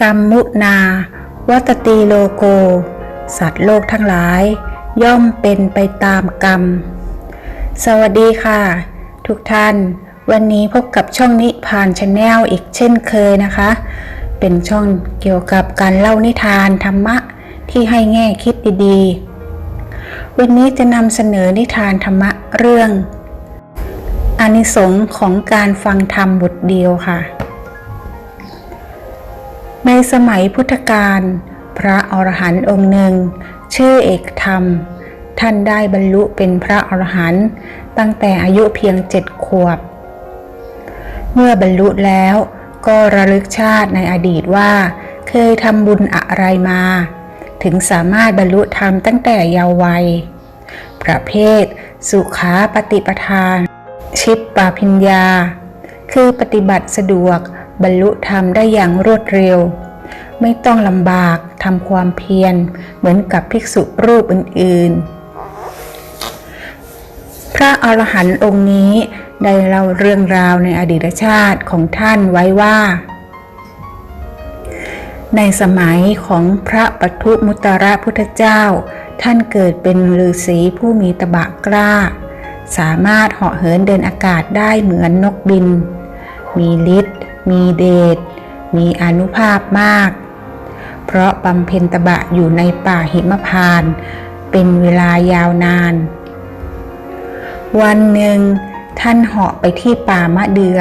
กรรมมุนา วัตตีโลโก สัตว์โลกทั้งหลาย ย่อมเป็นไปตามกรรม สวัสดีค่ะ ทุกท่าน วันนี้พบกับช่องนิพานชาแนลอีกเช่นเคยนะคะ เป็นช่องเกี่ยวกับการเล่านิทานธรรมะที่ให้แง่คิดดีๆ วันนี้จะนำเสนอนิทานธรรมะเรื่องอานิสงส์ของการฟังธรรมบทเดียวค่ะ ในสมัยพุทธกาลพระอรหันต์องค์หนึ่ง ชื่อเอกธรรม ท่านได้บรรลุเป็นพระอรหันต์ตั้งแต่อายุเพียงเจ็ดขวบ เมื่อบรรลุแล้วก็ระลึกชาติในอดีตว่า เคยทำบุญอะไรมา ถึงสามารถบรรลุธรรมตั้งแต่เยาว์วัย ประเภท สุขาปฏิปทานชิปปาพิญญา คือปฏิบัติสะดวก บรรลุธรรมได้อย่างรวดเร็ว ไม่ต้องลำบากทำความเพียรเหมือนกับภิกษุรูปอื่น ๆ พระอรหันต์องค์นี้ได้เล่าเรื่องราวในอดีตชาติของท่านไว้ว่า ในสมัยของพระปทุมุตระพุทธเจ้า ท่านเกิดเป็นฤาษีผู้มีตบะกล้า สามารถเหาะเหินเดินอากาศได้เหมือนนกบิน มีฤทธิ์ มีเดช มีอนุภาพมาก เพราะบำเพ็ญตบะอยู่ในป่าหิมพาน เป็นเวลายาวนาน วันหนึ่ง ท่านเหาะไปที่ป่ามะเดือ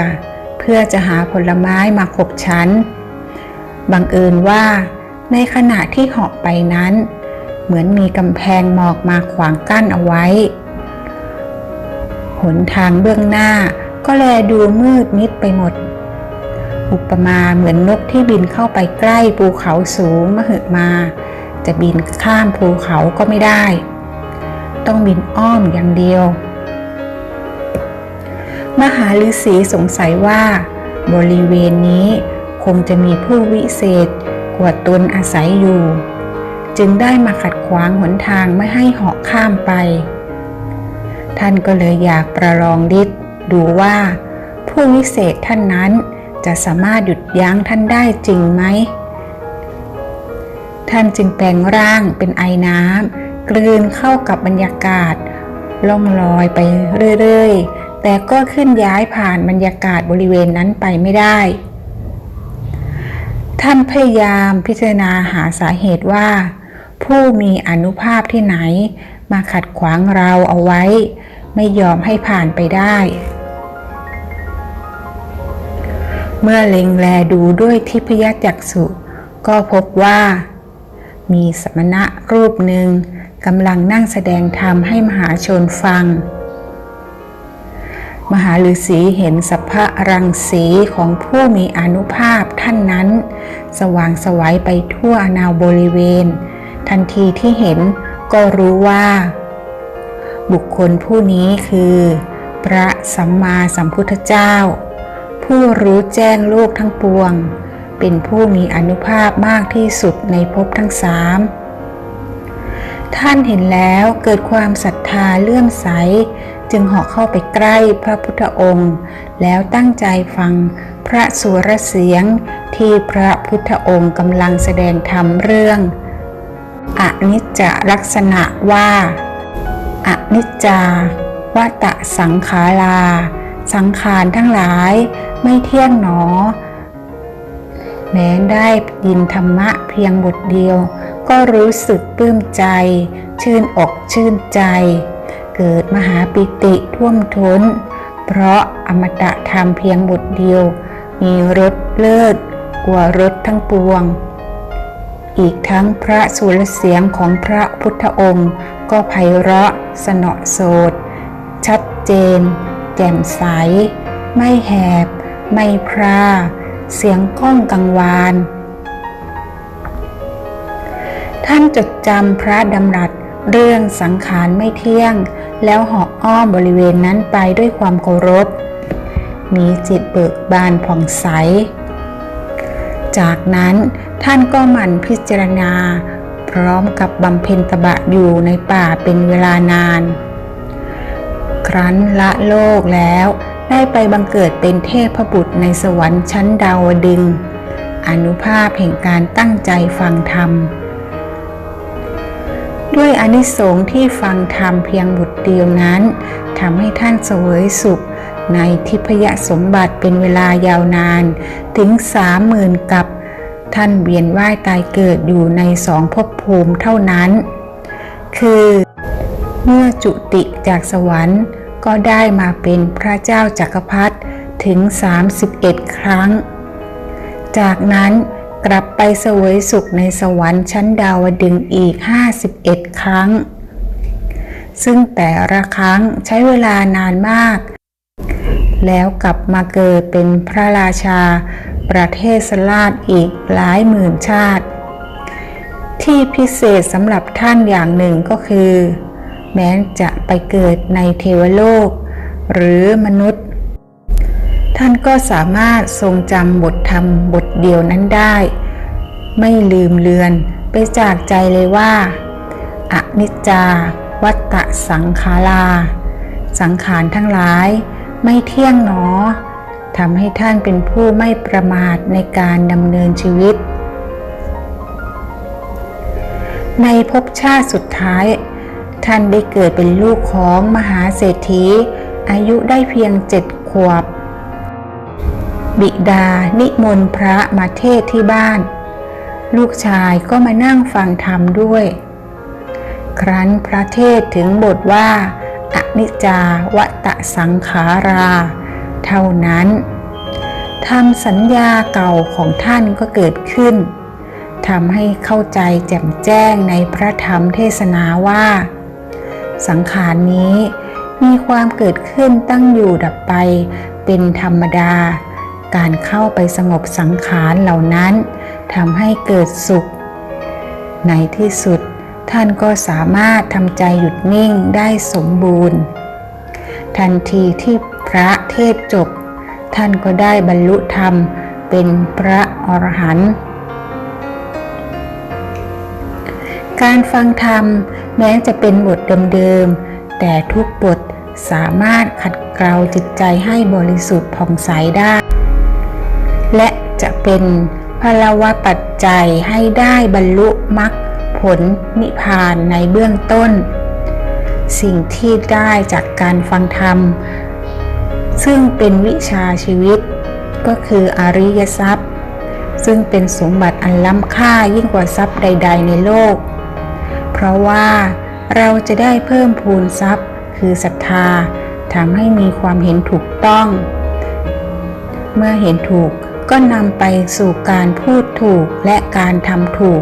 เพื่อจะหาผลไม้มาขบชัน บังเอิญว่า ในขณะที่เหาะไปนั้น เหมือนมีกำแพงหมอกมาขวางกั้นเอาไว้ หนทางเบื้องหน้าก็แลดูมืดมิดไปหมด อุปมาเหมือนนกที่บินเข้าไปใกล้ภูเขาสูงมหึมา จะบินข้ามภูเขาก็ไม่ได้ ต้องบินอ้อมอย่างเดียว มหาฤาษีสงสัยว่า บริเวณนี้คงจะมีผู้วิเศษกว่าตนอาศัยอยู่ จึงได้มาขัดขวางหนทางไม่ให้เหาะข้ามไป ท่านก็เลยอยากประลองดิษดูว่า ผู้วิเศษท่านนั้น จะสามารถหยุดยั้งท่านได้จริงไหม ท่านจึงแปลงร่างเป็นไอน้ำกลืนเข้ากับบรรยากาศ ล่องลอยไปเรื่อยๆ แต่ก็ขึ้นย้ายผ่านบรรยากาศบริเวณนั้นไปไม่ได้ ท่านพยายามพิจารณาหาสาเหตุว่า ผู้มีอนุภาพที่ไหน มาขัดขวางเราเอาไว้ ไม่ยอมให้ผ่านไปได้ เมื่อเล็งแลดูด้วยทิพยจักษุก็พบว่า มีสมณะรูปหนึ่งกำลังนั่งแสดงธรรมให้มหาชนฟัง มหาฤาษีเห็นสัพพะรังสีของผู้มีอนุภาพท่านนั้น สว่างสวัยไปทั่วอนาวบริเวณ ทันทีที่เห็นก็รู้ว่า บุคคลผู้นี้คือ พระสัมมาสัมพุทธเจ้า ผู้รู้แจ้งโลกทั้งปวง เป็นผู้มีอนุภาพมากที่สุดในภพทั้งสามท่านเห็นแล้วเกิดความศรัทธาเลื่อมใส จึงเหาะเข้าไปใกล้พระพุทธองค์ แล้วตั้งใจฟังพระสุรเสียงที่พระพุทธองค์กำลังแสดงธรรมเรื่องอนิจจลักษณะว่าอนิจจาวัตะสังขารา สังขารทั้งหลาย ไม่เที่ยงหนอ แม้ได้ยินธรรมะเพียงบทเดียว ก็รู้สึกปลื้มใจ ชื่นอกชื่นใจ เกิดมหาปิติท่วมท้น เพราะอมตะธรรมเพียงบทเดียว มีรสเลิศกว่ารสทั้งปวง อีกทั้งพระสุรเสียงของพระพุทธองค์ก็ไพเราะสนอโสดชัดเจน แจ่มใส ไม่แหบ ไม่พรา เสียงก้องกังวาน ท่านจดจำพระดำรัสเรื่องสังขารไม่เที่ยง แล้วหาะอ้อมบริเวณนั้นไปด้วยความเคารพ มีจิตเบิกบานผ่องใส จากนั้นท่านก็หมั่นพิจารณา พร้อมกับบำเพ็ญตบะอยู่ในป่าเป็นเวลานาน ครั้นละโลกแล้ว ได้ไปบังเกิดเป็นเทพบุตรในสวรรค์ชั้นดาวดึง อนุภาพแห่งการตั้งใจฟังธรรม ด้วยอนิสงส์ที่ฟังธรรมเพียงบทเดียวนั้นทำให้ท่านเสวยสุขในทิพยสมบัติเป็นเวลายาวนานถึงสามหมื่นกับ ท่านเวียนว่ายตายเกิดอยู่ในสองภพภูมิเท่านั้น คือ เมื่อจุติจากสวรรค์ ก็ได้มาเป็นพระเจ้าจักรพรรดิถึง 31 ครั้ง จากนั้นกลับไปเสวยสุขในสวรรค์ชั้นดาวดึงส์อีก 51 ครั้ง ซึ่งแต่ละครั้งใช้เวลานานมาก แล้วกลับมาเกิดเป็นพระราชา ประเทศสลาดอีกหลายหมื่นชาติ ที่พิเศษสำหรับท่านอย่างหนึ่งก็คือ แม้จะไปเกิดในเทวโลก หรือมนุษย์ ท่านก็สามารถทรงจำบทธรรมบทเดียวนั้นได้ ไม่ลืมเลือนไปจากใจเลยว่าอนิจจา วัตตะสังขาราสังขารทั้งหลายไม่เที่ยงหนอทำให้ท่านเป็นผู้ไม่ประมาทในการดำเนินชีวิต ในภพชาติสุดท้าย ท่านได้เกิดเป็นลูกของมหาเศรษฐี อายุได้เพียงเจ็ดขวบ บิดานิมนต์พระมาเทศที่บ้าน ลูกชายก็มานั่งฟังธรรมด้วย ครั้นพระเทศถึงบทว่าอนิจจาวัตสังขารา เท่านั้นทำสัญญาเก่าของท่านก็เกิดขึ้นทำให้เข้าใจแจ่มแจ้งในพระธรรมเทศนาว่า สังขารนี้ มีความเกิดขึ้นตั้งอยู่ดับไป เป็นธรรมดา การเข้าไปสงบสังขารเหล่านั้นทำให้เกิดสุข ในที่สุดท่านก็สามารถทำใจหยุดนิ่งได้สมบูรณ์ ทันทีที่พระเทศจบ ท่านก็ได้บรรลุธรรมเป็นพระอรหันต์ การฟังธรรมแม้จะเป็นบทเดิมๆ แต่ทุกบทสามารถขัดเกลาจิตใจให้บริสุทธิ์ผ่องใสได้ และจะเป็นพลวะปัจจัยให้ได้บรรลุมรรคผลนิพพานในเบื้องต้น สิ่งที่ได้จากการฟังธรรม ซึ่งเป็นวิชาชีวิต ก็คืออริยทรัพย์ ซึ่งเป็นสมบัติอันล้ำค่ายิ่งกว่าทรัพย์ใด ๆ ในโลก เพราะว่าเราจะได้เพิ่มพูนทรัพย์ คือศรัทธาทำให้มีความเห็นถูกต้อง เมื่อเห็นถูกก็นำไปสู่การพูดถูกและการทำถูก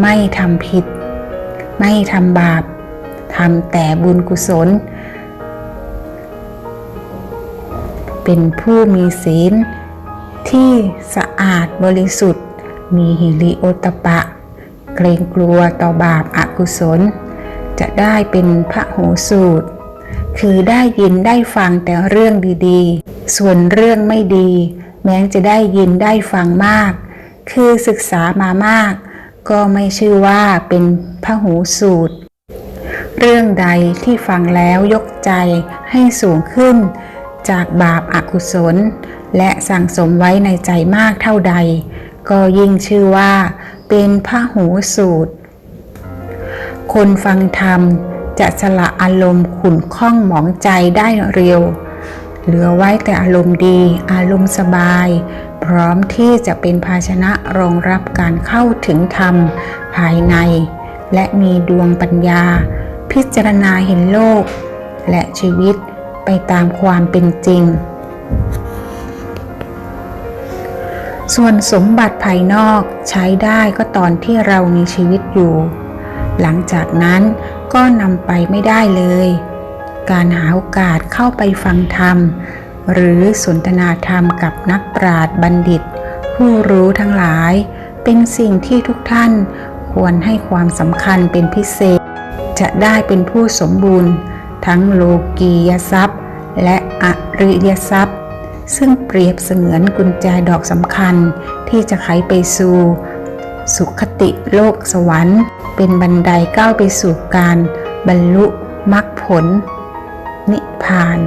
ไม่ทำผิด ไม่ทำบาปทำแต่บุญกุศล เป็นผู้มีศีล ที่สะอาดบริสุทธิ์ มีหิริโอตปะ เกรงกลัวต่อบาปอา กุศล จะได้เป็นพระโหสูตร คือได้ยินได้ฟังแต่เรื่องดีๆ ส่วนเรื่องไม่ดี แม้จะได้ยินได้ฟังมาก คือศึกษามามาก ก็ไม่ชื่อว่าเป็นพระหูสูตร เรื่องใดที่ฟังแล้วยกใจให้สูงขึ้น จากบาปอากุศล และสั่งสมไว้ในใจมากเท่าใด ก็ยิ่งชื่อว่าเป็นพระหูสูตร คนฟังธรรมจะสละอารมณ์ขุ่นข้องหมองใจได้เร็ว เหลือไว้แต่อารมณ์ดี อารมณ์สบาย พร้อมที่จะเป็นภาชนะรองรับการเข้าถึงธรรมภายใน และมีดวงปัญญา พิจารณาเห็นโลก และชีวิตไปตามความเป็นจริง ส่วนสมบัติภายนอกใช้ได้ก็ตอนที่เรามีชีวิตอยู่ หลังจากนั้นก็นำไปไม่ได้เลย การหาโอกาสเข้าไปฟังธรรม หรือสนทนาธรรมกับนักปราชญ์บัณฑิต ผู้รู้ทั้งหลาย เป็นสิ่งที่ทุกท่านควรให้ความสำคัญเป็นพิเศษ จะได้เป็นผู้สมบูรณ์ ทั้งโลกียทรัพย์ และอริยทรัพย์ ซึ่งเปรียบเสมือนกุญแจดอกสำคัญที่จะไขไปสู่ สุขติโลกสวรรค์ เป็นบันไดก้าวไปสู่การบรรลุมรรคผล นิพพาน